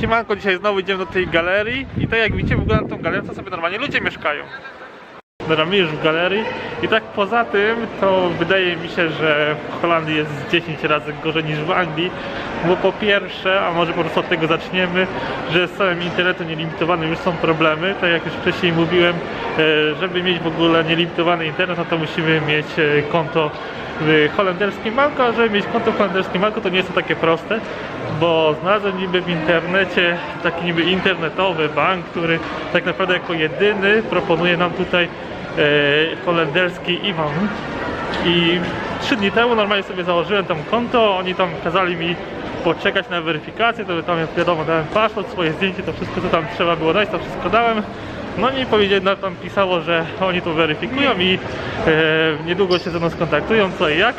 Siemanko, dzisiaj znowu idziemy do tej galerii i tak jak widzicie w ogóle na tą galerię to sobie normalnie ludzie mieszkają. Dobra, my już w galerii i tak poza tym to wydaje mi się, że w Holandii jest z 10 razy gorzej niż w Anglii, bo po pierwsze, a może po prostu od tego zaczniemy, że z całym internetem nielimitowanym już są problemy, tak jak już wcześniej mówiłem, e, żeby mieć w ogóle nielimitowany internet, no to musimy mieć e, konto w holenderskim banku, a żeby mieć konto w holenderskim banku to nie jest to takie proste, bo znalazłem niby w internecie taki niby internetowy bank, który tak naprawdę jako jedyny proponuje nam tutaj e, holenderski IBAN i trzy dni temu normalnie sobie założyłem tam konto, oni tam kazali mi poczekać na weryfikację, to tam wiadomo dałem paszport, swoje zdjęcie, to wszystko co tam trzeba było dać, to wszystko dałem no i powiedzieli, no, tam pisało, że oni to weryfikują i e, niedługo się ze mną skontaktują, co i jak.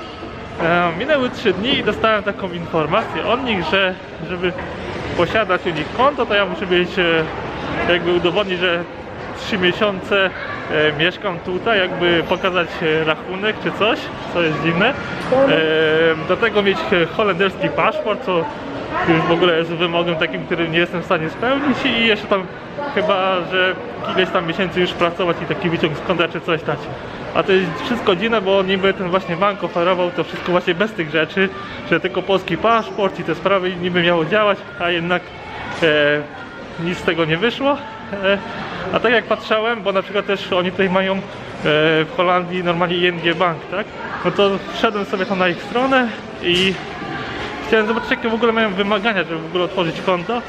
E, minęły 3 dni i dostałem taką informację od nich, że żeby posiadać u nich konto, to ja muszę być e, jakby udowodnić, że 3 miesiące e, mieszkam tutaj, jakby pokazać e, rachunek czy coś, co jest dziwne. E, do tego mieć holenderski paszport, co już w ogóle jest wymogiem takim, który nie jestem w stanie spełnić i jeszcze tam chyba, że ileś tam miesięcy już pracować i taki wyciąg z konta czy coś dać. A to jest wszystko dziwne, bo niby ten właśnie bank oferował to wszystko właśnie bez tych rzeczy, że tylko polski paszport i te sprawy niby miało działać, a jednak e, nic z tego nie wyszło. E, a tak jak patrzałem, bo na przykład też oni tutaj mają e, w Holandii normalnie ING Bank, tak? No to wszedłem sobie tam na ich stronę i chciałem zobaczyć jakie w ogóle mają wymagania, żeby w ogóle otworzyć konto.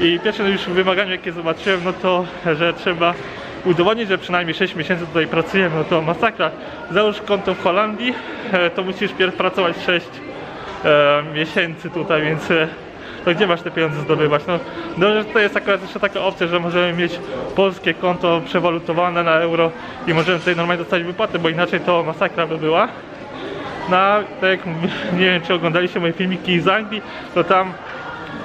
I pierwsze już wymaganie jakie zobaczyłem, no to, że trzeba udowodnić, że przynajmniej 6 miesięcy tutaj pracujemy, no to masakra. Załóż konto w Holandii, e, to musisz pierw pracować 6 e, miesięcy tutaj, więc e, to gdzie masz te pieniądze zdobywać? No, dobrze, że tutaj jest akurat jeszcze taka opcja, że możemy mieć polskie konto przewalutowane na euro i możemy tutaj normalnie dostać wypłatę, bo inaczej to masakra by była. No, a tak jak nie wiem, czy oglądaliście moje filmiki z Anglii, to tam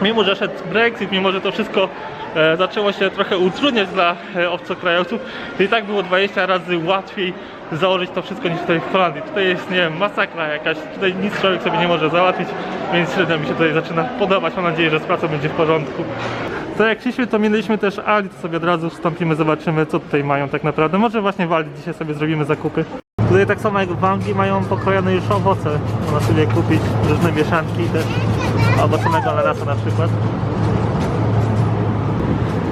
mimo, że szedł Brexit, mimo, że to wszystko e, zaczęło się trochę utrudniać dla e, obcokrajowców, to i tak było 20 razy łatwiej założyć to wszystko niż tutaj w Holandii. Tutaj jest, nie wiem, masakra jakaś, tutaj nic człowiek sobie nie może załatwić, więc średnio mi się tutaj zaczyna podobać. Mam nadzieję, że z pracą będzie w porządku. To jak szliśmy, to minęliśmy też Aldi, to sobie od razu wstąpimy, zobaczymy co tutaj mają tak naprawdę. Może właśnie w Aldi dzisiaj sobie zrobimy zakupy. Tutaj tak samo jak w Anglii mają pokrojone już owoce. Można sobie kupić różne mieszanki też. Samego ananasa na przykład.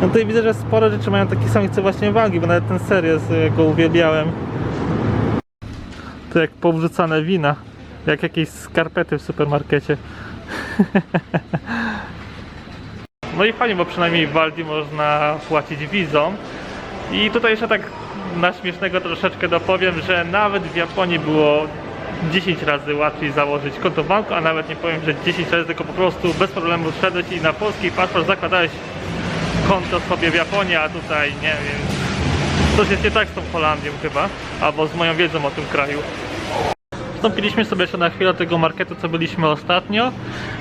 No tutaj widzę, że sporo rzeczy mają taki sam co właśnie w Anglii, bo nawet ten ser jest, y, go uwielbiałem. To jak powrzucane wina. Jak jakieś skarpety w supermarkecie. No i fajnie, bo przynajmniej w Aldi można płacić wizą. I tutaj jeszcze tak na śmiesznego troszeczkę dopowiem, że nawet w Japonii było 10 razy łatwiej założyć konto w banku, a nawet nie powiem, że 10 razy, tylko po prostu bez problemu wszedłeś i na polski paszport zakładałeś konto sobie w Japonii, a tutaj nie wiem. Coś jest nie tak z tą Holandią chyba, albo z moją wiedzą o tym kraju. Wstąpiliśmy sobie jeszcze na chwilę tego marketu, co byliśmy ostatnio.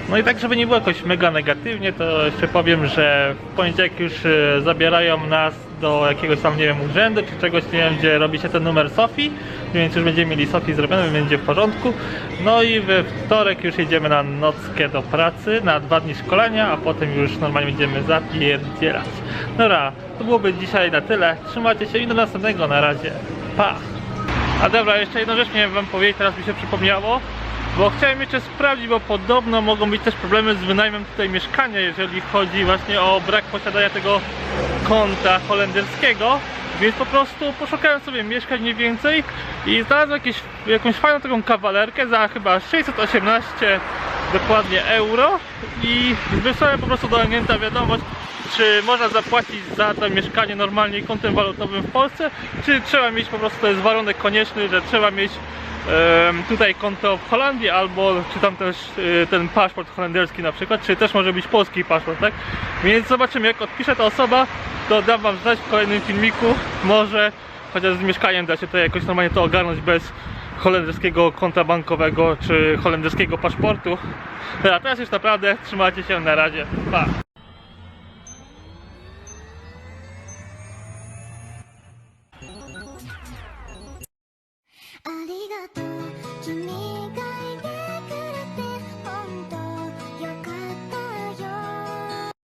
No i tak, żeby nie było jakoś mega negatywnie, to jeszcze powiem, że w poniedziałek już e, zabierają nas do jakiegoś tam, nie wiem, urzędu czy czegoś, nie wiem, gdzie robi się ten numer Sofii, więc już będziemy mieli Sofii zrobione, będzie w porządku. No i we wtorek już jedziemy na nockę do pracy, na dwa dni szkolenia, a potem już normalnie będziemy zapierdzielać. Dobra, to byłoby dzisiaj na tyle. Trzymajcie się i do następnego, na razie. Pa! A dobra, jeszcze jedną rzecz miałem wam powiedzieć, teraz mi się przypomniało. Bo chciałem jeszcze sprawdzić, bo podobno mogą być też problemy z wynajmem tutaj mieszkania, jeżeli chodzi właśnie o brak posiadania tego konta holenderskiego. Więc po prostu poszukałem sobie mieszkań mniej więcej i znalazłem jakieś, jakąś fajną taką kawalerkę za chyba 618 dokładnie euro i wysłałem po prostu do agenta wiadomość, czy można zapłacić za to mieszkanie normalnie kontem walutowym w Polsce, czy trzeba mieć po prostu, to jest warunek konieczny, że trzeba mieć tutaj konto w Holandii, albo czy tam też y, ten paszport holenderski na przykład, czy też może być polski paszport, tak? Więc zobaczymy, jak odpisze ta osoba, to dam wam znać w kolejnym filmiku, może chociaż z mieszkaniem da się to jakoś normalnie to ogarnąć bez holenderskiego konta bankowego, czy holenderskiego paszportu. A teraz już naprawdę trzymajcie się na razie. Pa!